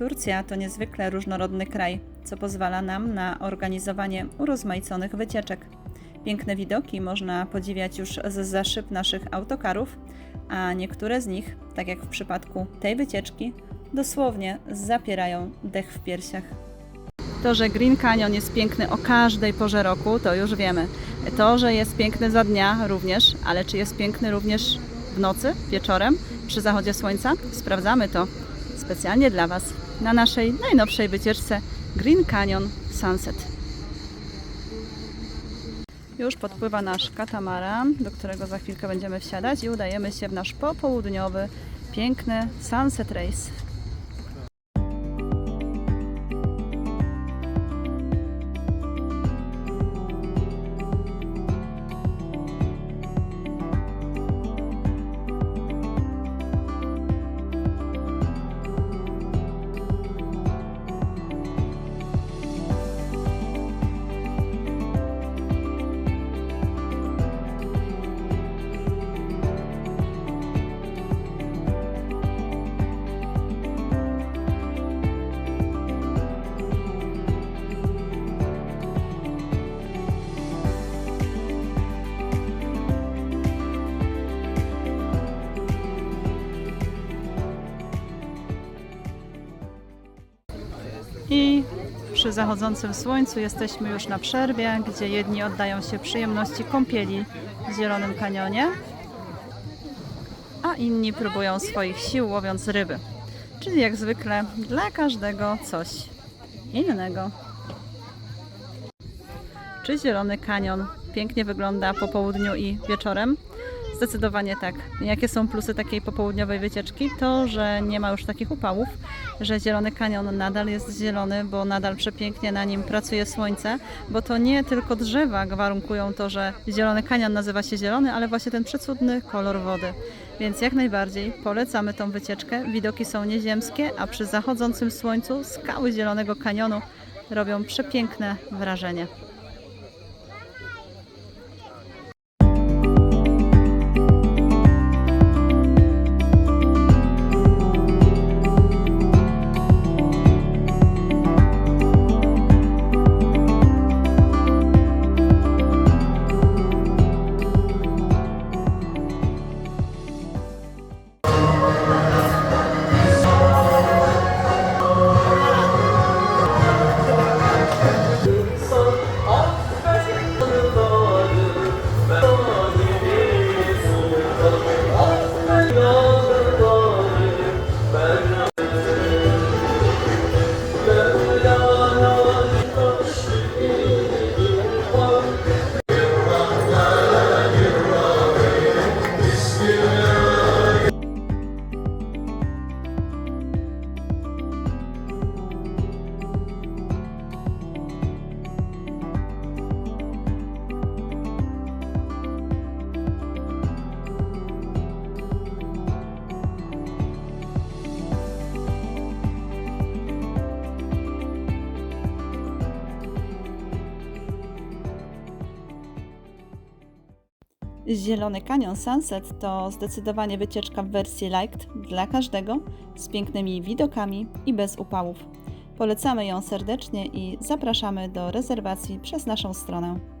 Turcja to niezwykle różnorodny kraj, co pozwala nam na organizowanie urozmaiconych wycieczek. Piękne widoki można podziwiać już z za szyb naszych autokarów, a niektóre z nich, tak jak w przypadku tej wycieczki, dosłownie zapierają dech w piersiach. To, że Green Canyon jest piękny o każdej porze roku, to już wiemy. To, że jest piękny za dnia również, ale czy jest piękny również w nocy, wieczorem, przy zachodzie słońca? Sprawdzamy to specjalnie dla Was na naszej najnowszej wycieczce Green Canyon Sunset. Już podpływa nasz katamaran, do którego za chwilkę będziemy wsiadać i udajemy się w nasz popołudniowy, piękny Sunset Race. I przy zachodzącym słońcu jesteśmy już na przerwie, gdzie jedni oddają się przyjemności kąpieli w Zielonym Kanionie, a inni próbują swoich sił łowiąc ryby. Czyli jak zwykle dla każdego coś innego. Czy Zielony Kanion pięknie wygląda po południu i wieczorem? Zdecydowanie tak. Jakie są plusy takiej popołudniowej wycieczki? To, że nie ma już takich upałów, że Zielony Kanion nadal jest zielony, bo nadal przepięknie na nim pracuje słońce, bo to nie tylko drzewa warunkują to, że Zielony Kanion nazywa się zielony, ale właśnie ten przecudny kolor wody. Więc jak najbardziej polecamy tą wycieczkę. Widoki są nieziemskie, a przy zachodzącym słońcu skały Zielonego Kanionu robią przepiękne wrażenie. Zielony Canyon Sunset to zdecydowanie wycieczka w wersji light dla każdego, z pięknymi widokami i bez upałów. Polecamy ją serdecznie i zapraszamy do rezerwacji przez naszą stronę.